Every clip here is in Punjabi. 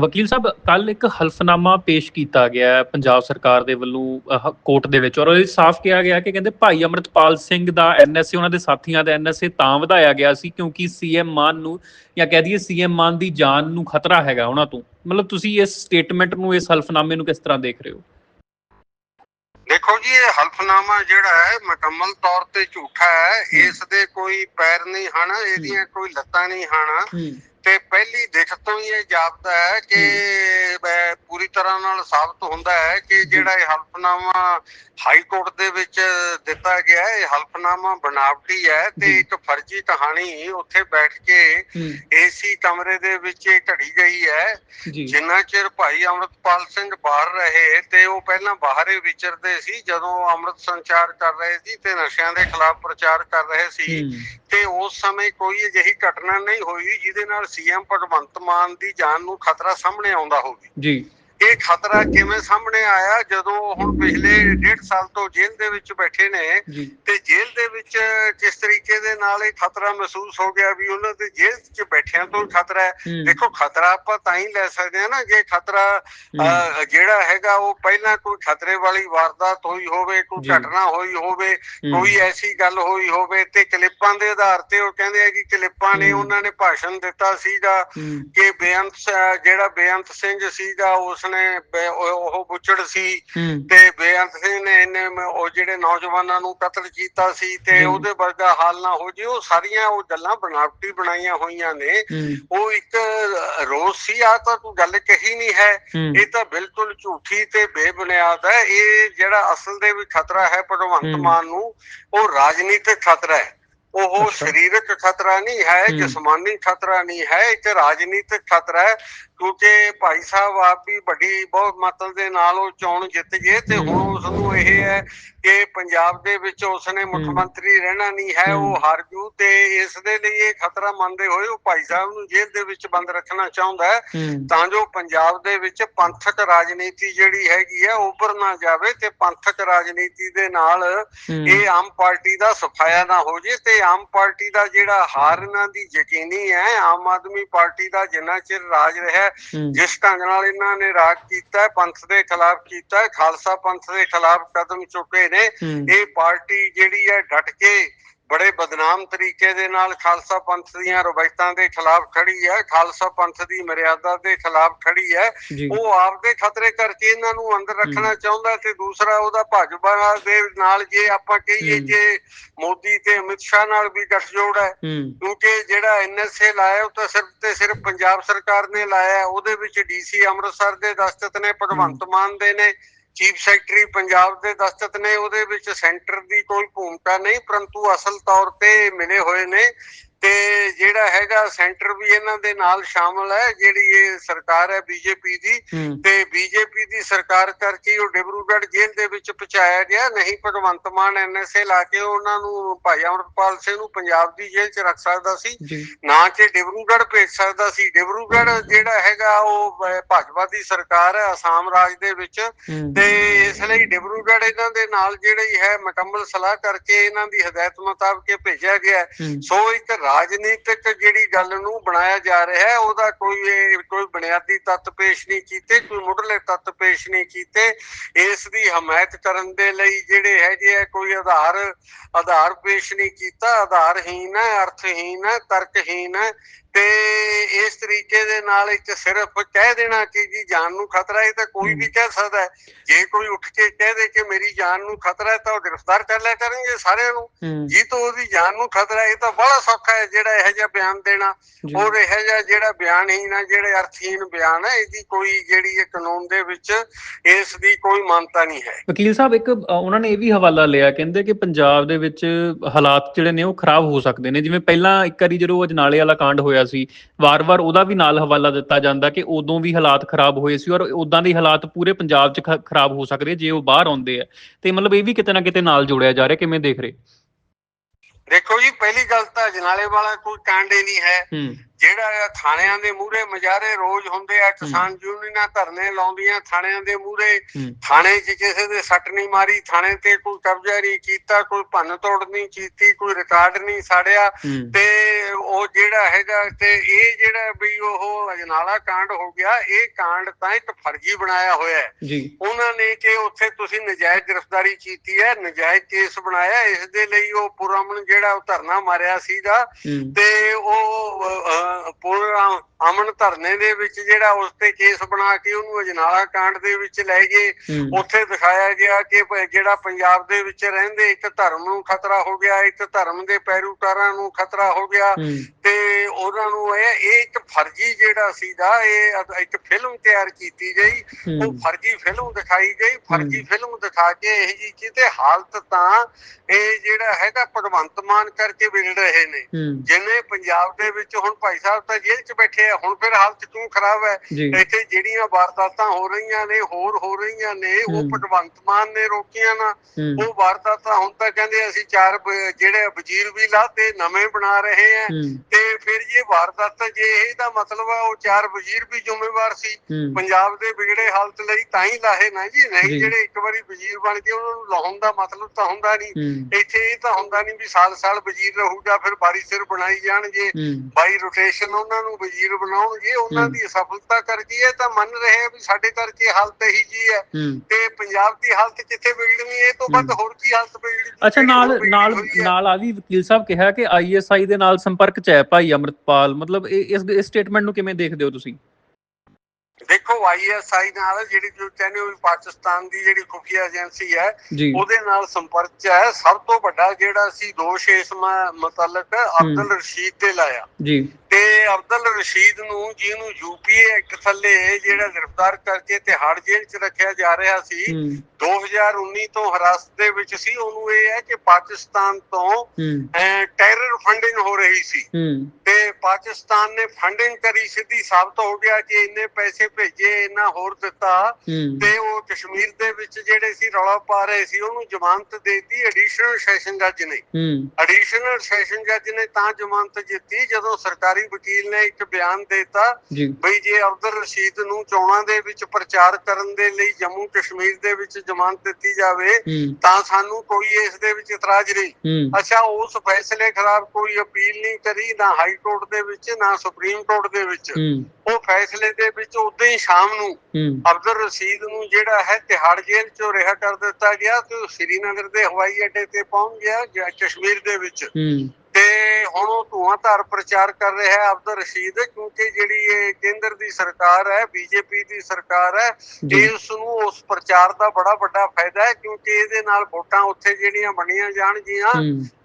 ਵਕੀਲ ਸਾਹਿਬ ਕੱਲ ਇੱਕ ਹਲਫਨਾਮਾ ਪੇਸ਼ ਕੀਤਾ ਗਿਆ ਹੈ ਪੰਜਾਬ ਸਰਕਾਰ ਦੇ ਵੱਲੋਂ ਕੋਰਟ ਦੇ ਵਿੱਚ। ਔਰ ਇਹ ਸਾਫ਼ ਕਿਹਾ ਗਿਆ ਕਿ ਕਹਿੰਦੇ ਭਾਈ ਅਮਰਤਪਾਲ ਸਿੰਘ ਦਾ ਐਨਐਸਏ ਉਹਨਾਂ ਦੇ ਸਾਥੀਆਂ ਦਾ ਐਨਐਸਏ ਤਾਂ ਵਧਾਇਆ ਗਿਆ ਸੀ ਕਿਉਂਕਿ ਸੀਐਮ ਮਾਨ ਨੂੰ ਜਾਂ ਕਹਿ ਦਈਏ ਸੀਐਮ ਮਾਨ ਦੀ ਜਾਨ ਨੂੰ ਖਤਰਾ ਹੈਗਾ ਉਹਨਾਂ ਤੋਂ। ਮਤਲਬ ਤੁਸੀਂ ਇਸ ਸਟੇਟਮੈਂਟ ਨੂੰ ਇਸ ਹਲਫਨਾਮੇ ਨੂੰ ਕਿਸ ਤਰ੍ਹਾਂ ਦੇਖ ਰਹੇ ਹੋ? ਦੇਖੋ ਜੀ ਇਹ ਹਲਫਨਾਮਾ ਜਿਹੜਾ ਹੈ ਮੁਕੰਮਲ ਤੌਰ ਤੇ ਝੂਠਾ ਹੈ। ਇਸ ਦੇ ਕੋਈ ਪੈਰ ਨਹੀਂ ਹਨ ਇਹਦੀਆਂ ਕੋਈ ਲੱਤਾਂ ਨਹੀਂ ਹਨ। ਤੇ ਪਹਿਲੀ ਦਿਖ ਤੋਂ ਹੀ ਇਹ ਜਾਪਦਾ ਹੈ ਕਿ ਪੂਰੀ ਤਰ੍ਹਾਂ ਨਾਲ ਸਾਬਤ ਹੁੰਦਾ ਹੈ ਕਿ ਜਿਹੜਾ ਇਹ ਹਲਫਨਾਮਾ ਹਾਈ ਕੋਰਟ ਦੇ ਵਿੱਚ ਦਿੱਤਾ ਗਿਆ ਹੈ ਇਹ ਹਲਫਨਾਮਾ ਬਣਾਵਟੀ ਹੈ ਤੇ। ਇੱਕ ਫਰਜ਼ੀ ਕਹਾਣੀ ਉੱਥੇ ਬੈਠ ਕੇ ਏਸੀ ਕਮਰੇ ਦੇ ਵਿੱਚ ਇਹ ਘੜੀ ਗਈ ਹੈ। ਜਿੰਨਾ ਚਿਰ ਭਾਈ ਅਮਰਤਪਾਲ ਸਿੰਘ ਬਾਹਰ ਰਹੇ ਤੇ ਉਹ ਪਹਿਲਾਂ ਬਾਹਰ ਹੀ ਵਿਚਰਦੇ ਸੀ ਜਦੋਂ ਅੰਮ੍ਰਿਤ ਸੰਚਾਰ ਕਰ ਰਹੇ ਸੀ ਤੇ ਨਸ਼ਿਆਂ ਦੇ ਖਿਲਾਫ ਪ੍ਰਚਾਰ ਕਰ ਰਹੇ ਸੀ ਤੇ ਉਸ ਸਮੇਂ ਕੋਈ ਅਜਿਹੀ ਘਟਨਾ ਨਹੀਂ ਹੋਈ ਜਿਹਦੇ ਨਾਲ ਸੀਐਮ ਭਗਵੰਤ ਮਾਨ ਦੀ ਜਾਨ ਨੂੰ ਖਤਰਾ ਸਾਹਮਣੇ ਆਉਂਦਾ ਹੋਵੇ। ਜੀ। ਇਹ ਖਤਰਾ ਕਿਵੇਂ ਸਾਹਮਣੇ ਆਇਆ? ਜਦੋਂ ਹੁਣ ਪਿਛਲੇ ਡੇਢ ਸਾਲ ਤੋਂ ਜੇਲ੍ਹ ਦੇ ਵਿੱਚ ਬੈਠੇ ਨੇ ਤੇ ਜੇਲ੍ਹ ਦੇ ਵਿੱਚ ਕਿਸ ਤਰੀਕੇ ਦੇ ਨਾਲ ਇਹ ਖਤਰਾ ਮਹਿਸੂਸ ਹੋ ਗਿਆ ਵੀ ਉਹਨਾਂ ਦੇ ਜੇਲ੍ਹ 'ਚ ਬੈਠਿਆਂ ਤੋਂ ਖਤਰਾ ਹੈ। ਦੇਖੋ ਖਤਰਾ ਆਪਾਂ ਤਾਂ ਹੀ ਲੈ ਸਕਦੇ ਹਾਂ ਨਾ ਜੇ ਖਤਰਾ ਜਿਹੜਾ ਹੈਗਾ ਉਹ ਪਹਿਲਾਂ ਕੋਈ ਖਤਰੇ ਵਾਲੀ ਵਾਰਦਾਤ ਹੋਈ ਹੋਵੇ ਕੋਈ। ਘਟਨਾ ਹੋਈ ਹੋਵੇ ਕੋਈ ਐਸੀ ਗੱਲ ਹੋਈ ਹੋਵੇ ਤੇ ਕਲਿੱਪਾਂ ਦੇ ਆਧਾਰ ਤੇ ਉਹ ਕਹਿੰਦੇ ਆ ਕਿ ਕਲਿੱਪਾਂ ਨੇ। ਉਹਨਾਂ ਨੇ ਭਾਸ਼ਣ ਦਿੱਤਾ ਸੀਗਾ ਕਿ ਬੇਅੰਤ ਜਿਹੜਾ ਬੇਅੰਤ ਸਿੰਘ ਸੀਗਾ ਬੇ- ਉਹ ਉਹ ਬੁੱਚੜ ਸੀ ਹੂੰ, ਤੇ ਬੇਅੰਤ ਸਿੰਘ ਨੇ ਇਹਨੇ ਮ- ਉਹ ਜਿਹੜੇ ਨੌਜਵਾਨਾਂ ਨੂੰ ਕਤਲ ਕੀਤਾ ਸੀ ਤੇ। ਉਹਦੇ ਵਰਗਾ ਹਾਲ ਨਾ ਹੋ ਜੇ ਉਹ ਸਾਰੀਆਂ ਉਹ ਗੱਲਾਂ ਬਣਾਵਟੀ ਬਣਾਈਆਂ ਹੋਈਆਂ ਨੇ। ਹੂੰ, ਉਹ ਇੱਕ ਰੋਜ਼ ਸੀ ਆ ਤਾਂ ਕੋਈ ਗੱਲ ਕਹੀ ਨਹੀਂ ਹੈ। ਹੂੰ, ਇਹ ਤਾਂ ਬਿਲਕੁਲ ਝੂਠੀ ਤੇ ਬੇਬੁਨਿਆਦ ਹੈ। ਇਹ ਜਿਹੜਾ ਅਸਲ ਦੇ ਵਿੱਚ ਖਤਰਾ ਹੈ ਭਗਵੰਤ ਹੂੰ। ਮਾਨ ਨੂੰ ਉਹ ਰਾਜਨੀਤਿਕ ਖਤਰਾ ਹੈ। ਉਹ। ਸਰੀਰਕ ਖਤਰਾ ਨਹੀਂ ਹੈ। ਜਿਸਮਾਨੀ ਖਤਰਾ ਨਹੀਂ ਹੈ ਇੱਕ ਰਾਜਨੀਤਿਕ ਖਤਰਾ ਹੈ ਕਿਉਂਕਿ ਭਾਈ ਸਾਹਿਬ ਆਪ ਵੀ ਵੱਡੀ ਬਹੁਤ ਮਤਲ ਦੇ ਨਾਲ ਉਹ ਚੋਣ ਜਿੱਤ ਗਏ ਤੇ। ਹੁਣ ਉਸ ਨੂੰ ਇਹ ਹੈ ਕਿ ਪੰਜਾਬ ਦੇ ਵਿੱਚ ਉਸਨੇ ਮੁੱਖ। ਮੰਤਰੀ ਰਹਿਣਾ ਨਹੀਂ ਹੈ। ਉਹ ਹਾਰ ਜੂ ਤੇ ਇਸ ਦੇ ਲਈ ਇਹ ਖਤਰਾ ਮੰਨਦੇ ਹੋਏ ਉਹ ਭਾਈ ਸਾਹਿਬ ਨੂੰ ਜੇਲ੍ਹ ਦੇ ਵਿੱਚ ਬੰਦ ਰੱਖਣਾ ਚਾਹੁੰਦਾ ਹੈ ਤਾਂ ਜੋ ਪੰਜਾਬ ਦੇ ਵਿੱਚ ਪੰਥਕ ਰਾਜਨੀਤੀ ਜਿਹੜੀ ਹੈਗੀ ਹੈ ਉੱਭਰ ਨਾ ਜਾਵੇ ਤੇ ਪੰਥਕ ਰਾਜਨੀਤੀ ਦੇ ਨਾਲ ਇਹ ਆਮ ਪਾਰਟੀ ਦਾ ਸਫਾਇਆ ਨਾ ਹੋ ਜੇ ਤੇ ਆਮ ਪਾਰਟੀ ਦਾ ਜਿਹੜਾ ਹਾਰ ਇਹਨਾਂ ਦੀ ਯਕੀਨੀ ਹੈ ਆਮ ਆਦਮੀ ਪਾਰਟੀ ਦਾ ਜਿੰਨਾ ਚਿਰ ਰਾਜ ਰਿਹਾ ਜਿਸ ਢੰਗ ਨਾਲ ਇਹਨਾਂ ਨੇ ਰਾਜ ਕੀਤਾ ਪੰਥ ਦੇ ਖਿਲਾਫ ਕੀਤਾ ਖਾਲਸਾ ਪੰਥ ਦੇ ਖਿਲਾਫ ਕਦਮ ਚੁੱਕੇ ਨੇ ਇਹ ਪਾਰਟੀ ਜਿਹੜੀ ਹੈ ਡਟ ਕੇ ਬੜੇ ਬਦਨਾਮ ਤਰੀਕੇ ਦੇ ਨਾਲ ਖਾਲਸਾ ਪੰਥ ਦੀਆਂ ਰਵਾਇਤਾਂ ਦੇ ਖਿਲਾਫ ਖੜੀ ਹੈ ਖਾਲਸਾ ਪੰਥ ਦੀ ਮਰਿਆਦਾ ਦੇ ਖਿਲਾਫ ਖੜੀ ਹੈ। ਉਹ ਆਪਦੇ ਖਤਰੇ ਕਰਕੇ ਇਹਨਾਂ ਨੂੰ ਅੰਦਰ ਰੱਖਣਾ ਚਾਹੁੰਦਾ ਤੇ ਦੂਸਰਾ ਉਹਦਾ ਭਾਜਪਾ ਦੇ ਨਾਲ ਜੇ ਆਪਾਂ ਕਹੀਏ। ਜੇ ਮੋਦੀ ਤੇ ਅਮਿਤ ਸ਼ਾਹ ਨਾਲ ਵੀ ਗੱਠਜੋੜ ਹੈ ਹੂੰ, ਕਿਉਂਕਿ ਜਿਹੜਾ ਐਨਐਸਏ ਲਾਇਆ ਉਹ ਤਾਂ ਸਿਰਫ ਤੇ ਸਿਰਫ ਪੰਜਾਬ ਸਰਕਾਰ ਨੇ ਲਾਇਆ। ਉਹਦੇ ਵਿੱਚ ਡੀਸੀ ਅੰਮ੍ਰਿਤਸਰ ਦੇ ਦਸਤਖਤ ਨੇ ਭਗਵੰਤ ਮਾਨ ਦੇ ਨੇ। ਚੀਫ ਸੈਕਟਰੀ ਪੰਜਾਬ ਦੇ ਦਸਤਖਤ ਨੇ, ਉਹਦੇ ਵਿੱਚ ਸੈਂਟਰ ਦੀ ਕੋਈ ਭੂਮਿਕਾ ਨਹੀਂ, ਪਰੰਤੂ ਅਸਲ ਤੌਰ ਤੇ ਮਿਲੇ ਹੋਏ ਨੇ ਤੇ ਜਿਹੜਾ ਹੈਗਾ ਸੈਂਟਰ ਵੀ ਇਹਨਾਂ ਦੇ ਨਾਲ ਸ਼ਾਮਲ ਹੈ ਜਿਹੜੀ ਇਹ ਸਰਕਾਰ ਹੈ ਬੀਜੇਪੀ ਦੀ। ਤੇ ਬੀਜੇਪੀ ਦੀ ਸਰਕਾਰ ਕਰਕੇ ਉਹ ਡਿਬਰੂਗੜ੍ਹ ਜੇਲ੍ਹ ਦੇ ਵਿੱਚ ਪਹੁੰਚਾਇਆ ਗਿਆ। ਨਹੀਂ ਭਗਵੰਤ ਮਾਨ ਐਨਐਸਏ ਲਾ ਕੇ ਉਹਨਾਂ ਨੂੰ ਭਾਈ ਅਮਰਪਾਲ ਸਿੰਘ ਨੂੰ ਪੰਜਾਬ ਦੀ ਜੇਲ੍ਹ 'ਚ ਰੱਖ ਸਕਦਾ ਸੀ। ਨਾ ਕਿ ਡਿਬਰੂਗੜ੍ਹ ਭੇਜ ਸਕਦਾ ਸੀ। ਡਿਬਰੂਗੜ੍ਹ ਜਿਹੜਾ ਹੈਗਾ ਉਹ ਭਾਜਪਾ ਦੀ ਸਰਕਾਰ ਹੈ ਅਸਾਮ ਰਾਜ ਦੇ ਵਿੱਚ। ਤੇ ਇਸ ਲਈ ਡਿਬਰੂਗੜ੍ਹ ਇਹਨਾਂ ਦੇ ਨਾਲ ਜਿਹੜੀ ਹੈ ਮੁਕੰਮਲ ਸਲਾਹ ਕਰਕੇ ਇਹਨਾਂ ਦੀ ਹਦਾਇਤ ਮੁਤਾਬਕ ਭੇਜਿਆ ਗਿਆ ਸੋ ਇੱਕ ਰਾਜਨੀਤਿਕ ਜਿਹੜੀ ਗੱਲ ਨੂੰ ਬਣਾਇਆ ਜਾ ਰਿਹਾ ਹੈ, ਉਹਦਾ ਕੋਈ ਕੋਈ ਬੁਨਿਆਦੀ ਤੱਤ ਪੇਸ਼ ਨਹੀਂ ਕੀਤੇ, ਕੋਈ ਮੁੱਢਲੇ ਤੱਤ ਪੇਸ਼ ਨਹੀਂ ਕੀਤੇ। ਇਸ ਦੀ ਹਮਾਇਤ ਕਰਨ ਦੇ ਲਈ ਜਿਹੜੇ ਹੈਗੇ ਆ, ਕੋਈ ਆਧਾਰ ਆਧਾਰ ਪੇਸ਼ ਨਹੀਂ ਕੀਤਾ। ਆਧਾਰਹੀਨ ਹੈ ਅਰਥਹੀਨ ਹੈ ਤਰਕਹੀਨ ਹੈ। ਤੇ ਇਸ ਤਰੀਕੇ ਦੇ ਨਾਲ ਇੱਕ ਸਿਰਫ ਕਹਿ ਦੇਣਾ ਕਿ ਜੀ ਜਾਨ ਨੂੰ ਖਤਰਾ ਹੈ ਤਾਂ ਕੋਈ ਵੀ ਕਹਿ ਸਕਦਾ ਜੇ ਕੋਈ ਉੱਠ ਕੇ ਕਹਿ ਦੇ ਕਿ ਮੇਰੀ ਜਾਨ ਨੂੰ ਖਤਰਾ ਹੈ ਤਾਂ ਉਹ ਗ੍ਰਿਫਤਾਰ ਕਰ ਲਿਆ ਕਰਨਗੇ ਸਾਰਿਆਂ ਨੂੰ। ਜੀ ਤਾਂ ਉਹਦੀ ਜਾਨ ਨੂੰ ਖਤਰਾ ਹੈ, ਇਹ ਤਾਂ ਬੜਾ ਸੌਖਾ ਹੈ ਜਿਹੜਾ ਇਹੋ ਜਿਹਾ ਬਿਆਨ ਦੇਣਾ। ਔਰ ਇਹੋ ਜਿਹਾ ਜਿਹੜਾ ਬਿਆਨ ਹੀ ਨਾ ਜਿਹੜੇ ਅਰਥਹੀਨ ਬਿਆਨ ਹੈ ਇਹਦੀ ਕੋਈ ਜਿਹੜੀ ਇਹ ਕਾਨੂੰਨ ਦੇ ਵਿੱਚ ਇਸ ਦੀ ਕੋਈ ਮਾਨਤਾ ਨਹੀਂ ਹੈ। ਵਕੀਲ ਸਾਹਿਬ ਇੱਕ ਉਹਨਾਂ ਨੇ ਇਹ ਵੀ ਹਵਾਲਾ ਲਿਆ ਕਹਿੰਦੇ ਕਿ ਪੰਜਾਬ ਦੇ ਵਿੱਚ ਹਾਲਾਤ ਜਿਹੜੇ ਨੇ ਉਹ ਖਰਾਬ ਹੋ ਸਕਦੇ ਨੇ। ਜਿਵੇਂ ਪਹਿਲਾਂ ਇੱਕ ਵਾਰੀ ਜਦੋਂ ਅਜਨਾਲੇ ਵਾਲਾ ਕਾਂਡ ਹੋਇਆ ਸੀ। ਵਾਰ-ਵਾਰ ਉਹਦਾ ਵੀ ਨਾਲ ਹਵਾਲਾ ਦਿੱਤਾ ਜਾਂਦਾ ਕਿ ਉਦੋਂ ਵੀ ਹਾਲਾਤ ਖਰਾਬ ਹੋਏ ਸੀ ਔਰ ਉਦਾਂ ਦੇ ਹਾਲਾਤ ਪੂਰੇ ਪੰਜਾਬ 'ਚ ਖਰਾਬ ਹੋ ਸਕਦੇ ਜੇ ਉਹ ਬਾਹਰ ਆਉਂਦੇ ਆ। ਤੇ ਮਤਲਬ ਇਹ ਵੀ ਕਿਤੇ ਨਾ ਕਿਤੇ ਨਾਲ ਜੋੜਿਆ ਜਾ ਰਿਹਾ ਕਿਵੇਂ ਦੇਖ ਰਹੇ? ਦੇਖੋ ਜੀ ਪਹਿਲੀ ਗੱਲ ਤਾਂ ਜਨਾਲੇ ਵਾਲਾ ਕੋਈ ਕਾਂਡ ਹੀ ਨਹੀਂ ਹੂੰ। ਜਿਹੜਾ ਥਾਣਿਆਂ ਦੇ ਮੂਹਰੇ ਮਜਾਰੇ ਰੋਜ਼ ਹੁੰਦੇ ਆ ਕਿਸਾਨ ਯੂਨੀਅਨਾਂ ਧਰਨੇ ਲਾਉਂਦੀਆਂ ਥਾਣਿਆਂ ਦੇ ਮੂਹਰੇ। ਥਾਣੇ 'ਚ ਕਿਸੇ ਦੇ ਸੱਟ ਨਹੀਂ ਮਾਰੀ ਥਾਣੇ ਤੇ ਕੋਈ ਕਬਜ਼ਾ ਨਹੀਂ ਕੀਤਾ ਕੋਈ ਭੰਨ ਤੋੜ ਨਹੀਂ ਕੀਤੀ ਕੋਈ ਰਿਕਾਰਡ ਨਹੀਂ ਸਾੜਿਆ। ਤੇ ਉਹ ਜਿਹੜਾ ਹੈਗਾ ਤੇ ਇਹ ਜਿਹੜਾ ਵੀ ਉਹ ਅਜਨਾਲਾ ਕਾਂਡ ਹੋ ਗਿਆ ਇਹ ਕਾਂਡ ਤਾਂ ਇੱਕ ਫਰਜ਼ੀ ਬਣਾਇਆ ਹੋਇਆ ਹੈ। ਉਹਨਾਂ ਨੇ ਕਿ ਉੱਥੇ ਤੁਸੀਂ ਨਜਾਇਜ਼ ਗ੍ਰਿਫਤਾਰੀ ਕੀਤੀ ਹੈ ਨਜਾਇਜ਼ ਕੇਸ ਬਣਾਇਆ ਇਸ ਦੇ ਲਈ ਉਹ ਪੁਰਮਨ ਜਿਹੜਾ ਉਹ ਧਰਨਾ ਮਾਰਿਆ ਸੀਗਾ। ਤੇ ਉਹ ਪੁਰ ਅਮਨ ਧਰਨੇ ਦੇ ਵਿੱਚ ਜਿਹੜਾ ਉਸ ਤੇ ਕੇਸ ਬਣਾ ਕੇ ਉਹਨੂੰ ਅਜਨਾਲਾ ਕਾਂਡ ਦੇ ਵਿੱਚ ਲੈ ਗਏ। ਉੱਥੇ ਦਿਖਾਇਆ ਗਿਆ ਕਿ ਜਿਹੜਾ ਪੰਜਾਬ ਦੇ ਵਿੱਚ ਰਹਿੰਦੇ ਇੱਕ ਧਰਮ ਨੂੰ ਖਤਰਾ ਹੋ ਗਿਆ ਇੱਕ ਧਰਮ ਦੇ ਪੈਰੋਕਾਰਾਂ ਨੂੰ ਖਤਰਾ ਹੋ ਗਿਆ। ਤੇ ਉਹਨਾਂ ਨੂੰ ਇਹ ਇਹ ਇੱਕ ਫਰਜ਼ੀ ਜਿਹੜਾ ਸੀਗਾ ਇਹ ਇੱਕ ਫਿਲਮ ਤਿਆਰ ਕੀਤੀ ਗਈ। ਉਹ ਫਰਜ਼ੀ ਫਿਲਮ ਦਿਖਾਈ ਗਈ। ਫਰਜ਼ੀ। ਫਿਲਮ ਦਿਖਾ ਕੇ ਇਹ ਜੀ ਕਿਤੇ ਹਾਲਤ ਤਾਂ ਇਹ ਜਿਹੜਾ ਹੈਗਾ ਭਗਵੰਤ ਮਾਨ ਕਰਕੇ ਵਿਗੜ ਰਹੇ ਨੇ। ਜਿਵੇਂ ਪੰਜਾਬ ਦੇ ਵਿੱਚ ਹੁਣ ਭਾਈ ਸਾਹਿਬ ਤਾਂ ਜੇਲ੍ਹ 'ਚ ਬੈਠੇ ਆ ਹੁਣ ਫਿਰ ਹਾਲਤ ਕਿਉਂ ਖਰਾਬ ਹੈ? ਇੱਥੇ ਜਿਹੜੀਆਂ ਵਾਰਦਾਤਾਂ ਹੋ ਰਹੀਆਂ ਨੇ ਹੋਰ ਹੋ ਰਹੀਆਂ ਨੇ ਉਹ। ਭਗਵੰਤ ਮਾਨ ਨੇ ਰੋਕੀਆਂ ਨਾ ਉਹ ਵਾਰਦਾਤਾਂ ਹੁਣ ਤਾਂ ਕਹਿੰਦੇ ਅਸੀਂ ਚਾਰ ਜਿਹੜੇ ਵਜ਼ੀਰ ਵੀ ਲਾਤੇ ਨਵੇਂ ਬਣਾ ਰਹੇ ਆ। ਤੇ ਫਿਰ ਇਹ ਵਾਰਦਾਤ ਜੇ ਇਹਦਾ ਮਤਲਬ ਆ ਉਹ ਚਾਰ ਵਜ਼ੀਰ ਵੀ ਜ਼ਿੰਮੇਵਾਰ ਸੀ ਪੰਜਾਬ ਦੇ ਵਿਗੜੇ ਹਾਲਤ ਲਈ ਤਾਂ ਹੀ ਲਾਹੇ ਨਾ ਜੀ। ਨਹੀਂ ਜਿਹੜੇ ਇੱਕ ਵਾਰੀ ਵਜ਼ੀਰ ਬਣ ਗਏ ਉਹਨਾਂ ਨੂੰ ਲਾਉਣ ਦਾ ਮਤਲਬ ਤਾਂ ਹੁੰਦਾ ਨਹੀਂ। ਇੱਥੇ ਇਹ ਤਾਂ ਹੁੰਦਾ ਨਹੀਂ ਵੀ ਸਾਲ ਸਾਲ ਵਜ਼ੀਰ ਰਹੂਗਾ ਫਿਰ ਬਾਰੀ ਸਿਰ ਬਣਾਈ ਜਾਣਗੇ। ਬਾਈ ਰੋਟੇਸ਼ਨ ਉਹਨਾਂ ਨੂੰ ਵਜ਼ੀਰ ਬਣਾਉਣਗੇ ਉਹਨਾਂ। ਦੀ ਸਫਲਤਾ ਕਰਕੇ ਇਹ ਤਾਂ ਮੰਨ ਰਹੇ ਆ ਵੀ ਸਾਡੇ ਕਰਕੇ ਹਾਲਤ ਇਹੀ ਜੀ ਹੈ। ਤੇ ਪੰਜਾਬ ਦੀ ਹਾਲਤ ਕਿੱਥੇ ਵਿਗੜਨੀ ਹੈ ਇਹ ਤੋਂ ਵੱਧ। ਹੋਰ ਕੀ ਹਾਲਤ ਵਿਗੜਨੀ ਅੱਛਾ ਨਾਲ ਨਾਲ। ਨਾਲ ਆ ਵੀ ਵਕੀਲ ਸਾਹਿਬ ਕਿਹਾ ਕਿ ਆਈਐਸਆਈ ਦੇ ਨਾਲ ਸੰਪਰਕ ਚ ਹੈ ਭਾਈ ਅਮਰਤਪਾਲ। ਮਤਲਬ ਇਸ ਇਸ ਸਟੇਟਮੈਂਟ ਨੂੰ ਕਿਵੇਂ ਦੇਖਦੇ ਹੋ ਤੁਸੀਂ? ਦੇਖੋ ਆਈਐਸਆਈ ਨਾਲ ਜਿਹੜੀ ਜੋ ਕਹਿੰਦੇ ਹੋ ਪਾਕਿਸਤਾਨ ਦੀ ਜਿਹੜੀ ਖੁਫੀਆ ਏਜੰਸੀ ਹੈ ਉਹਦੇ ਨਾਲ ਸੰਪਰਕ ਚ ਹੈ। ਸਭ ਤੋਂ ਵੱਡਾ ਜਿਹੜਾ ਸੀ ਦੋਸ਼ ਇਸ ਮ- ਮੁਤਲਕ ਅਬਦੁਲ ਰਸ਼ੀਦ ਤੇ ਲਾਇਆ। ਜੀ। ਤੇ ਅਬਦੁਲ ਰਸ਼ੀਦ ਨੂੰ ਜਿਹਨੂੰ ਯੂਪੀਏ ਐਕਟ ਥੱਲੇ ਜਿਹੜਾ ਗ੍ਰਿਫਤਾਰ ਕਰਕੇ ਤਿਹਾੜ ਜੇਲ੍ਹ 'ਚ ਰੱਖਿਆ ਜਾ ਰਿਹਾ ਸੀ ਹੂੰ। 2019 ਤੋਂ ਹਿਰਾਸਤ ਦੇ ਵਿੱਚ ਸੀ ਉਹਨੂੰ ਇਹ ਹੈ ਕਿ ਪਾਕਿਸਤਾਨ ਤੋਂ ਟੈਰਰ ਫੰਡਿੰਗ ਹੋ ਰਹੀ ਸੀ। ਤੇ ਪਾਕਿਸਤਾਨ ਨੇ ਫੰਡਿੰਗ ਕਰੀ ਸਿੱਧੀ ਸਾਬਤ ਹੋ ਗਿਆ ਕਿ ਇੰਨੇ ਪੈਸੇ ਭੇਜੇ ਇੰਨਾ ਹੋਰ ਦਿੱਤਾ। ਤੇ ਉਹ ਕਸ਼ਮੀਰ ਦੇ ਵਿੱਚ ਜਿਹੜੇ ਸੀ ਰੌਲਾ ਪਾ ਰਹੇ ਸੀ ਉਹਨੂੰ ਜ਼ਮਾਨਤ ਦੇਤੀ ਐਡੀਸ਼ਨਲ ਸੈਸ਼ਨ ਜੱਜ ਨੇ। ਐਡੀਸ਼ਨਲ ਸੈਸ਼ਨ ਜੱਜ ਨੇ ਤਾਂ ਜ਼ਮਾਨਤ ਦਿੱਤੀ ਜਦੋਂ ਸਰਕਾਰੀ ਵਕੀਲ ਨੇ ਇੱਕ ਬਿਆਨ ਦਿੱਤਾ ਬਈ ਜੇ ਅਬਦੁਲ ਰਸ਼ੀਦ ਨੂੰ ਚੋਣਾਂ ਦੇ ਵਿੱਚ ਪ੍ਰਚਾਰ ਕਰਨ ਦੇ ਲਈ ਜੰਮੂ ਕਸ਼ਮੀਰ ਦੇ ਵਿੱਚ ਜ਼ਮਾਨਤ ਦਿੱਤੀ ਜਾਵੇ ਤਾਂ ਸਾਨੂੰ ਕੋਈ ਇਸ ਦੇ ਵਿੱਚ ਇਤਰਾਜ਼ ਨਹੀਂ। ਅੱਛਾ ਉਸ ਫੈਸਲੇ ਖਿਲਾਫ ਕੋਈ ਅਪੀਲ ਨਹੀਂ ਕਰੀ ਨਾ ਹਾਈ ਕੋਰਟ ਦੇ ਵਿੱਚ ਨਾ ਸੁਪਰੀਮ ਕੋਰਟ ਦੇ ਵਿੱਚ। ਉਹ ਫੈਸਲੇ ਦੇ ਵਿੱਚ ਉਦੋਂ ਹੀ ਸ਼ਾਮ ਨੂੰ ਅਬਦੁਲ ਰਸ਼ੀਦ ਨੂੰ ਜਿਹੜਾ ਹੈ ਤਿਹਾੜ ਜੇਲ੍ਹ ਚੋਂ ਰਿਹਾ ਕਰ ਦਿੱਤਾ ਗਿਆ ਤੇ ਉਹ ਸ਼੍ਰੀਨਗਰ ਦੇ ਹਵਾਈ ਅੱਡੇ ਤੇ ਪਹੁੰਚ ਗਿਆ ਜ- ਕਸ਼ਮੀਰ ਦੇ ਵਿੱਚ। ਤੇ ਹੁਣ ਉਹ ਧੂਆਂਧਾਰ ਪ੍ਰਚਾਰ ਕਰ ਰਿਹਾ ਹੈ ਅਬਦੁਲ ਰਸ਼ੀਦ ਕਿਉਂਕਿ ਜਿਹੜੀ ਇਹ ਕੇਂਦਰ ਦੀ ਸਰਕਾਰ ਹੈ ਬੀਜੇਪੀ ਦੀ ਸਰਕਾਰ ਹੈ ਇਸ ਨੂੰ ਉਸ ਪ੍ਰਚਾਰ ਦਾ ਬੜਾ ਵੱਡਾ ਫਾਇਦਾ ਹੈ ਕਿਉਂਕਿ ਇਹਦੇ ਨਾਲ ਵੋਟਾਂ ਉੱਥੇ ਜਿਹੜੀਆਂ ਬਣੀਆਂ ਜਾਣਗੀਆਂ।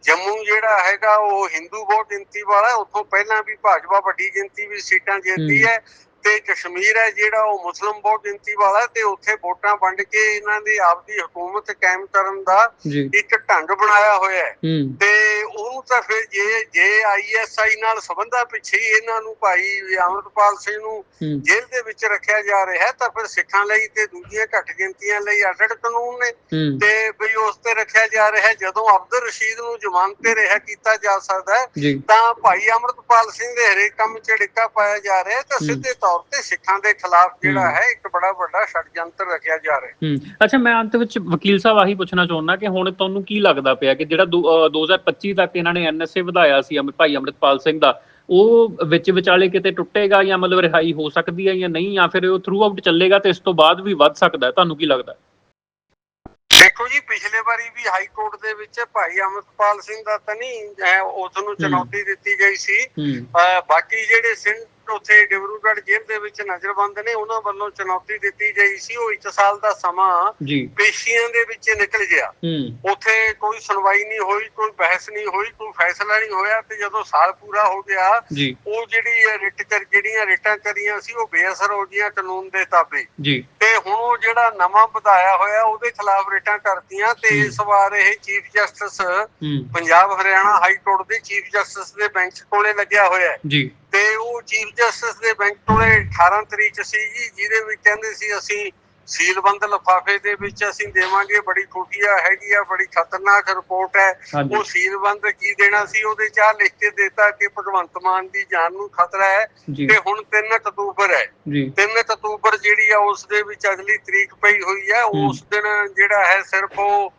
ਜੰਮੂ ਜਿਹੜਾ ਹੈਗਾ ਉਹ ਹਿੰਦੂ ਵੋਟ ਗਿਣਤੀ ਵਾਲਾ ਉੱਥੋਂ ਪਹਿਲਾਂ ਵੀ ਭਾਜਪਾ ਵੱਡੀ ਗਿਣਤੀ ਵੀ ਸੀਟਾਂ ਜਿੱਤਦੀ। ਹੈ। ਤੇ ਕਸ਼ਮੀਰ ਹੈ ਜਿਹੜਾ ਉਹ ਮੁਸਲਮ ਵੋਟ ਗਿਣਤੀ ਵਾਲਾ ਤੇ ਉੱਥੇ ਵੋਟਾਂ ਵੰਡ ਕੇ ਇਹਨਾਂ ਦੀ ਆਪਦੀ ਹਕੂਮਤ ਕਾਇਮ ਕਰਨ ਦਾ ਇੱਕ ਢੰਗ ਬਣਾਇਆ ਹੋਇਆ ਹੈ। ਤੇ ਉਹਨੂੰ ਤਾਂ ਫਿਰ ਜੇ ਜੇ ਆਈਐਸਆਈ ਨਾਲ ਸੰਬੰਧਾਂ ਪਿੱਛੇ ਹੀ ਇਹਨਾਂ ਨੂੰ ਭਾਈ ਅਮਰਪਾਲ ਸਿੰਘ ਨੂੰ ਜੇਲ੍ਹ ਦੇ ਵਿੱਚ ਰੱਖਿਆ ਜਾ ਰਿਹਾ ਹੈ ਤਾਂ ਫਿਰ ਸਿੱਖਾਂ ਲਈ ਤੇ ਦੂਜੀਆਂ ਘੱਟ ਗਿਣਤੀਆਂ ਲਈ ਅੱਡ ਕਾਨੂੰਨ ਨੇ। ਤੇ ਵੀ ਉਸ ਤੇ ਰੱਖਿਆ ਜਾ ਰਿਹਾ ਹੈ ਜਦੋਂ ਅਬਦੁਲ ਰਸ਼ੀਦ ਨੂੰ ਜ਼ਮਾਨਤ ਤੇ ਰਿਹਾ ਕੀਤਾ ਜਾ ਸਕਦਾ ਹੈ ਤਾਂ ਭਾਈ ਅਮਰਪਾਲ ਸਿੰਘ ਦੇ ਹਰੇਕ ਕੰਮ 'ਚ ਡਿੱਕਾ ਪਾਇਆ ਜਾ ਰਿਹਾ ਹੈ ਤਾਂ। ਸਿੱਧੇ ਤੌਰ ਤੇ ਸਿੱਖਾਂ ਦੇ ਖਿਲਾਫ ਜਿਹੜਾ। ਹੈ। ਇੱਕ ਬੜਾ ਵੱਡਾ ਛੜਯੰਤਰ ਰੱਖਿਆ ਜਾ ਰਿਹਾ ਹੈ। ਅੱਛਾ ਮੈਂ ਅੰਤ ਵਿੱਚ ਵਕੀਲ ਸਾਹਿਬ ਆਹੀ ਪੁੱਛਣਾ ਚਾਹੁੰਦਾ ਕਿ ਹੁਣ ਤੁਹਾਨੂੰ ਕੀ ਲੱਗਦਾ ਪਿਆ ਕਿ ਜਿਹੜਾ ਦੋ- ਅਹ 2025 ਤੱਕ ਇਹਨਾਂ ਨੇ ਐਨਐਸਏ ਵਧਾਇਆ ਸੀ ਅਮਰ ਭਾਈ ਅਮਰਿਤਪਾਲ ਸਿੰਘ ਦਾ ਉਹ ਵਿੱਚ ਵਿਚਾਲੇ ਕਿਤੇ ਟੁੱਟੇਗਾ ਜਾਂ ਮਤਲਬ ਰਿਹਾਈ ਹੋ ਸਕਦੀ ਹੈ ਜਾਂ ਨਹੀਂ ਜਾਂ ਫਿਰ ਉਹ ਥਰੂ ਆਊਟ ਚੱਲੇਗਾ ਤੇ ਇਸ ਤੋਂ ਬਾਅਦ ਵੀ ਵੱਧ ਸਕਦਾ ਤੁਹਾਨੂੰ ਕੀ ਲੱਗਦਾ? ਦੇਖੋ ਜੀ ਪਿਛਲੇ ਵਾਰੀ ਵੀ ਹਾਈ ਕੋਰਟ ਦੇ ਵਿੱਚ ਭਾਈ ਅਮਰਪਾਲ ਸਿੰਘ ਦਾ ਤਾਂ ਨਹੀਂ ਉਸ ਨੂੰ ਚੁਣੌਤੀ ਦਿੱਤੀ ਗਈ ਸੀ। ਬਾਕੀ ਜਿਹੜੇ ਸਿੰਘ ਉੱਥੇ ਡਿਬਰੂਗੜ੍ਹ ਜੇਲ੍ਹ ਦੇ ਵਿੱਚ ਨਜ਼ਰਬੰਦ ਨੇ ਉਹਨਾਂ ਵੱਲੋਂ ਚੁਣੌਤੀ ਦਿੱਤੀ ਗਈ ਸੀ। ਉਹ 1 ਸਾਲ ਦਾ ਸਮਾਂ ਪੇਸ਼ੀਆਂ ਦੇ ਵਿੱਚ ਨਿਕਲ ਗਿਆ। ਉੱਥੇ ਕੋਈ ਸੁਣਵਾਈ ਨਹੀਂ ਹੋਈ ਕੋਈ ਬਹਿਸ ਨਹੀਂ ਹੋਈ ਕੋਈ ਫੈਸਲਾ ਨਹੀਂ ਹੋਇਆ ਤੇ ਜਦੋਂ ਸਾਲ ਪੂਰਾ ਹੋ ਗਿਆ ਉਹ ਜਿਹੜੀ ਰਿਟ ਕਰ ਜਿਹੜੀਆਂ ਰਿਟਾਂ ਕਰੀਆਂ ਸੀ ਉਹ ਬੇਅਸਰ ਹੋ ਗਈਆਂ ਕਾਨੂੰਨ ਦੇ ਤਾਬੇ। ਤੇ ਹੁਣ ਉਹ ਜਿਹੜਾ ਨਵਾਂ ਵਧਾਇਆ ਹੋਇਆ ਉਹਦੇ ਖਿਲਾਫ ਰਿਟਾਂ ਕਰਤੀਆਂ ਤੇ। ਇਸ ਵਾਰ ਇਹ chief justice Punjab Haryana high court ਦੇ ਚੀਫ ਜਸਟਿਸ ਦੇ ਬੈਂਚ ਕੋਲੇ ਲੱਗਿਆ ਹੋਇਆ ਹੈ। ਜੀ। ਤੇ ਉਹ ਚੀਫ ਜਸਟਿਸ ਦੇ ਬੈਂਚ ਕੋਲੇ 18 ਤਰੀਕ ਸੀ ਜੀ ਜਿਹਦੇ ਵਿੱਚ ਕਹਿੰਦੇ ਸੀ ਅਸੀਂ ਸੀਲਬੰਦ ਲਿਫਾਫੇ ਦੇ ਵਿੱਚ ਅਸੀਂ ਦੇਵਾਂਗੇ ਬੜੀ ਖੁਫੀਆ ਹੈਗੀ ਆ ਬੜੀ ਖਤਰਨਾਕ ਰਿਪੋਰਟ ਹੈ। ਉਹ ਸੀਲਬੰਦ ਕੀ ਦੇਣਾ ਸੀ ਉਹਦੇ ਚ ਆਹ ਲਿਖ ਕੇ ਦਿੱਤਾ ਕਿ ਭਗਵੰਤ ਮਾਨ ਦੀ ਜਾਨ ਨੂੰ ਖਤਰਾ ਹੈ ਤੇ ਹੁਣ 3 ਅਕਤੂਬਰ ਹੈ। ਜੀ। 3 ਅਕਤੂਬਰ ਜਿਹੜੀ ਆ ਉਸ ਦੇ ਵਿੱਚ ਅਗਲੀ ਤਰੀਕ ਪਈ ਹੋਈ ਹੂੰ। ਉਸ ਦਿਨ ਜਿਹੜਾ ਹੈ ਸਿਰਫ ਉਹ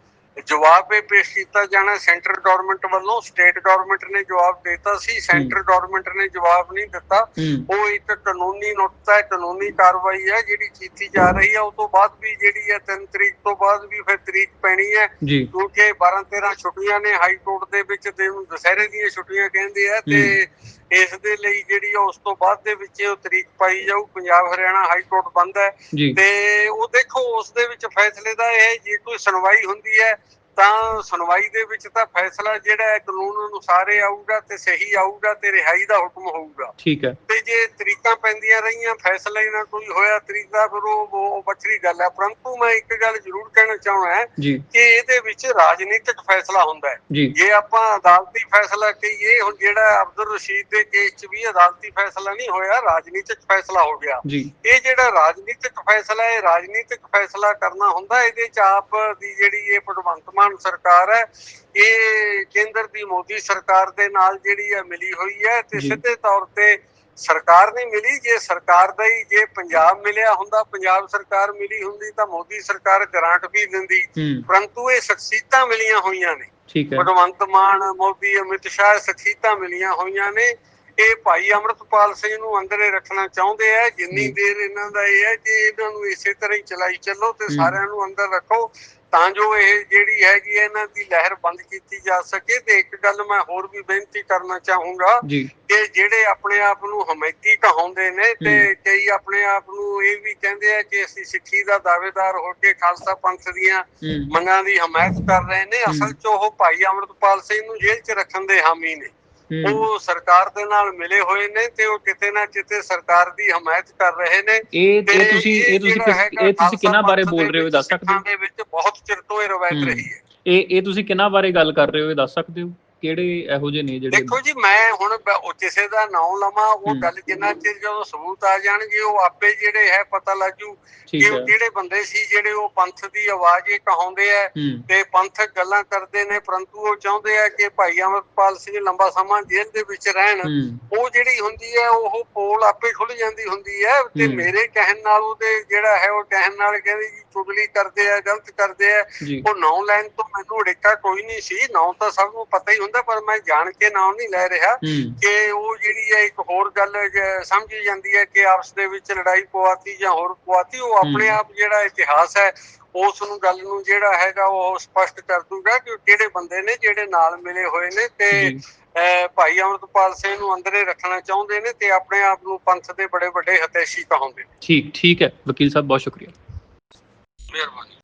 ਜਵਾਬ ਇਹ ਪੇਸ਼ ਕੀਤਾ ਜਾਣਾ ਸੈਂਟਰ ਗਵਰਨਮੈਂਟ ਵੱਲੋਂ ਸਟੇਟ ਗਵਰਨਮੈਂਟ ਨੇ ਜਵਾਬ ਦਿੱਤਾ ਸੀ ਸੈਂਟਰ ਗਵਰਨਮੈਂਟ ਨੇ ਜਵਾਬ ਨਹੀਂ ਦਿੱਤਾ। ਉਹ ਇੱਕ ਕਾਨੂੰਨੀ ਨੁਕਤਾ ਹੈ ਕਾਨੂੰਨੀ ਕਾਰਵਾਈ ਹੈ ਜਿਹੜੀ ਕੀਤੀ ਜਾ ਰਹੀ ਹੈ। ਉਸ ਤੋਂ ਬਾਅਦ ਵੀ ਜਿਹੜੀ ਹੈ 3 ਤਰੀਕ ਤੋਂ ਬਾਅਦ ਵੀ ਫਿਰ ਤਰੀਕ ਪੈਣੀ ਹੈ। ਕਿਉਂਕਿ 12 13 ਛੁੱਟੀਆਂ ਨੇ ਹਾਈ ਕੋਰਟ ਦੇ ਵਿੱਚ ਤੇ ਦੁਸਹਿਰੇ ਦੀਆਂ ਛੁੱਟੀਆਂ ਕਹਿੰਦੇ ਆ ਤੇ ਇਸ ਦੇ ਲਈ ਜਿਹੜੀ ਉਸ ਤੋਂ ਬਾਅਦ ਦੇ ਵਿੱਚ ਉਹ ਤਰੀਕ ਪਾਈ ਜਾਊ ਪੰਜਾਬ ਹਰਿਆਣਾ ਹਾਈ ਕੋਰਟ ਬੰਦ ਹੈ। ਤੇ ਉਹ ਦੇਖੋ ਉਸ ਦੇ ਵਿੱਚ ਫੈਸਲੇ ਦਾ ਇਹ ਜੇ ਕੋਈ ਸੁਣਵਾਈ ਹੁੰਦੀ ਹੈ ਤਾਂ ਸੁਣਵਾਈ ਦੇ ਵਿੱਚ ਤਾਂ ਫੈਸਲਾ ਜਿਹੜਾ ਹੈ ਕਾਨੂੰਨ ਅਨੁਸਾਰ ਹੀ ਆਊਗਾ ਤੇ ਸਹੀ ਆਊਗਾ ਤੇ ਰਿਹਾਈ ਦਾ ਹੁਕਮ ਹੋਊਗਾ। ਠੀਕ ਹੈ। ਤੇ ਜੇ ਤਰੀਕਾਂ ਪੈਂਦੀਆਂ ਰਹੀਆਂ ਫੈਸਲਾ ਹੀ ਨਾ ਕੋਈ ਹੋਇਆ ਤਰੀਕਾ ਫਿਰ ਉਹ ਵੱਖਰੀ ਗੱਲ ਹੈ। ਪਰੰਤੂ ਮੈਂ ਇੱਕ ਗੱਲ ਜ਼ਰੂਰ ਕਹਿਣਾ ਚਾਹੁੰਦਾ ਹੈ ਕਿ ਇਹਦੇ ਵਿੱਚ ਰਾਜਨੀਤਿਕ ਫੈਸਲਾ ਹੁੰਦਾ ਹੈ। ਜੀ। ਆਪਾਂ ਅਦਾਲਤੀ ਫੈਸਲਾ ਕਹੀਏ ਹੁਣ ਜਿਹੜਾ ਅਬਦੁਲ ਰਸ਼ੀਦ ਦੇ ਕੇਸ 'ਚ ਵੀ ਅਦਾਲਤੀ ਫੈਸਲਾ ਨਹੀਂ ਹੋਇਆ ਰਾਜਨੀਤਿਕ ਫੈਸਲਾ ਹੋ ਗਿਆ। ਇਹ ਜਿਹੜਾ ਰਾਜਨੀਤਿਕ ਫੈਸਲਾ ਹੈ ਰਾਜਨੀਤਿਕ ਫੈਸਲਾ ਕਰਨਾ ਹੁੰਦਾ ਇਹਦੇ 'ਚ ਆਪ ਦੀ ਜਿਹੜੀ ਇਹ ਭਗਵੰਤ ਮਾਨ ਸਰਕਾਰ ਹੈ ਇਹ ਕੇਂਦਰ ਦੀ ਮੋਦੀ ਸਰਕਾਰ ਦੇ ਨਾਲ ਜਿਹੜੀ ਹੈ ਮਿਲੀ ਹੋਈ ਹੈ ਤੇ। ਸਿੱਧੇ ਤੌਰ ਤੇ ਸਰਕਾਰ ਨਹੀਂ ਮਿਲੀ ਜੇ ਸਰਕਾਰ ਦਾ ਹੀ ਜੇ ਪੰਜਾਬ ਮਿਲਿਆ ਹੁੰਦਾ ਪੰਜਾਬ ਸਰਕਾਰ ਮਿਲੀ ਹੁੰਦੀ ਤਾਂ ਮੋਦੀ ਸਰਕਾਰ ਗ੍ਰਾਂਟ ਵੀ ਦਿੰਦੀ। ਪਰੰਤੂ ਇਹ ਸ਼ਖਸੀਅਤਾਂ ਮਿਲੀਆਂ ਹੋਈਆਂ ਨੇ। ਠੀਕ ਹੈ। ਭਗਵੰਤ ਮਾਨ ਮੋਦੀ ਅਮਿਤ ਸ਼ਾਹ ਸ਼ਖਸੀਅਤਾਂ ਮਿਲੀਆਂ ਹੋਈਆਂ ਨੇ। ਇਹ ਭਾਈ ਅਮਰਤਪਾਲ ਸਿੰਘ ਨੂੰ ਅੰਦਰੇ ਰੱਖਣਾ ਚਾਹੁੰਦੇ ਆ। ਜਿੰਨੀ। ਦੇਰ ਇਹਨਾਂ ਦਾ ਇਹ ਹੈ ਕਿ ਇਹਨਾਂ ਨੂੰ ਇਸੇ ਤਰ੍ਹਾਂ ਹੀ ਚਲਾਈ ਚੱਲੋ ਤੇ। ਸਾਰਿਆਂ ਨੂੰ ਅੰਦਰ ਰੱਖੋ। ਤਾਂ ਜੋ ਇਹ ਜਿਹੜੀ ਹੈਗੀ ਇਹਨਾਂ ਦੀ ਲਹਿਰ ਬੰਦ ਕੀਤੀ ਜਾ ਸਕੇ ਤੇ ਇੱਕ ਗੱਲ ਮੈਂ ਹੋਰ ਵੀ ਬੇਨਤੀ ਕਰਨਾ ਚਾਹੂੰਗਾ ਕਿ ਜਿਹੜੇ ਆਪਣੇ ਆਪ ਨੂੰ ਹਮੈਤੀ ਕਹਾਉਂਦੇ ਨੇ ਤੇ। ਕਈ ਆਪਣੇ ਆਪ ਨੂੰ ਇਹ ਵੀ ਕਹਿੰਦੇ ਆ ਕਿ ਅਸੀਂ ਸਿੱਖੀ ਦਾ ਦਾਅਵੇਦਾਰ ਹੋ ਕੇ ਖਾਲਸਾ ਪੰਥ ਦੀਆਂ ਮੰਗਾਂ ਦੀ ਹਮਾਇਤ ਕਰ ਰਹੇ ਨੇ। ਅਸਲ 'ਚ ਉਹ ਭਾਈ ਅਮਰਤਪਾਲ ਸਿੰਘ ਨੂੰ ਜੇਲ੍ਹ 'ਚ ਰੱਖਣ ਦੇ ਹਾਮੀ ਨੇ ਉਹ ਸਰਕਾਰ ਦੇ ਨਾਲ ਮਿਲੇ ਹੋਏ ਨੇ ਤੇ ਉਹ ਕਿਤੇ ਨਾ ਕਿਤੇ ਸਰਕਾਰ ਦੀ ਹਮਾਇਤ ਕਰ ਰਹੇ ਨੇ। ਇਹ ਇਹ ਤੁਸੀਂ ਇਹ ਤੁਸੀਂ ਇਹ ਤੁਸੀਂ ਕਿਹਨਾਂ ਬਾਰੇ ਬੋਲ ਰਹੇ ਹੋ? ਦੱਸ ਸਕਦੇ ਹੋ? ਦੇ ਵਿੱਚ ਬਹੁਤ ਚਿਰ ਤੋਂ ਇਹ ਰਵਾਇਤ। ਰਹੀ ਹੈ। ਇਹ ਇਹ ਤੁਸੀਂ ਕਿਹਨਾਂ ਬਾਰੇ ਗੱਲ ਕਰ ਰਹੇ ਹੋ? ਇਹ ਦੱਸ ਸਕਦੇ ਹੋ? ਕਿਹੜੇ ਇਹੋ ਜਿਹੇ ਨੇ ਜਿਹੜੇ ਦੇਖੋ ਜੀ ਮੈਂ ਹੁਣ ਕਿਸੇ ਦਾ ਨਾਮ ਲਵਾਂ ਉਹ। ਗੱਲ ਜਿੰਨਾ ਚਿਰ ਜਦੋਂ ਸਬੂਤ ਆ ਜਾਣਗੇ ਉਹ ਆਪੇ ਜਿਹੜੇ ਹੈ ਪਤਾ ਲੱਗੂ ਠੀਕ ਕਿ ਕਿਹੜੇ ਬੰਦੇ ਸੀ ਜਿਹੜੇ ਉਹ ਪੰਥ ਦੀ ਆਵਾਜ਼ ਇਹ ਕਹਾਉਂਦੇ ਆ ਤੇ ਪੰਥਕ ਗੱਲਾਂ ਕਰਦੇ ਨੇ ਪਰੰਤੂ ਉਹ ਚਾਹੁੰਦੇ ਆ ਕਿ ਭਾਈ ਅਮਰਪਾਲ ਸਿੰਘ ਲੰਬਾ ਸਮਾਂ ਜੇਲ੍ਹ ਦੇ ਵਿੱਚ ਰਹਿਣ। ਉਹ ਜਿਹੜੀ ਹੁੰਦੀ ਹੈ ਉਹ ਪੋਲ ਆਪੇ ਖੁੱਲ ਜਾਂਦੀ ਹੁੰਦੀ ਹੈ ਤੇ। ਮੇਰੇ ਕਹਿਣ ਨਾਲ ਉਹਦੇ ਜਿਹੜਾ ਹੈ ਉਹ ਕਹਿਣ ਨਾਲ ਕਹਿੰਦੇ ਜੀ ਚੁਗਲੀ ਕਰਦੇ ਆ ਗਲਤ ਕਰਦੇ ਆ। ਜੀ। ਉਹ ਨਾਂ ਲੈਣ ਤੋਂ ਮੈਨੂੰ ਉੜੇਕਾ ਕੋਈ ਨਹੀਂ ਸੀ ਨਾਂ ਤਾਂ ਸਭ ਨੂੰ ਪਤਾ ਹੀ ਹੁੰਦਾ ਪਰ ਮੈਂ ਜਾਣ ਕੇ ਨਾਂ ਨਹੀਂ ਲੈ ਰਿਹਾ ਕਿ ਉਹ ਜਿਹੜੀ ਹੈ ਇੱਕ ਹੋਰ ਗੱਲ ਸਮਝੀ ਜਾਂਦੀ ਹੈ ਕਿ ਆਪਸ ਦੇ ਵਿੱਚ ਲੜਾਈ ਪਵਾਤੀ ਜਾਂ ਹੋਰ ਪਵਾਤੀ ਉਹ ਆਪਣੇ। ਆਪ ਜਿਹੜਾ ਇਤਿਹਾਸ ਹੈ ਉਸ ਨੂੰ ਗੱਲ ਨੂੰ ਜਿਹੜਾ ਹੈਗਾ ਉਹ ਸਪਸ਼ਟ ਕਰ ਦੂਗਾ ਕਿ ਕਿਹੜੇ ਬੰਦੇ ਨੇ ਜਿਹੜੇ ਨਾਲ ਮਿਲੇ ਹੋਏ ਨੇ ਤੇ ਭਾਈ ਅਮਰਤਪਾਲ ਸਿੰਘ ਨੂੰ ਅੰਦਰੇ ਰੱਖਣਾ ਚਾਹੁੰਦੇ ਨੇ ਤੇ ਆਪਣੇ ਆਪ ਨੂੰ ਪੰਥ ਦੇ ਬੜੇ ਵੱਡੇ ਹਤੈਸ਼ੀ ਕਹਾਉਂਦੇ ਨੇ। ਠੀਕ ਠੀਕ ਹੈ। ਵਕੀਲ ਸਾਹਿਬ ਬਹੁਤ ਸ਼ੁਕਰੀਆ। ਮਿਹਰਬਾਨੀ।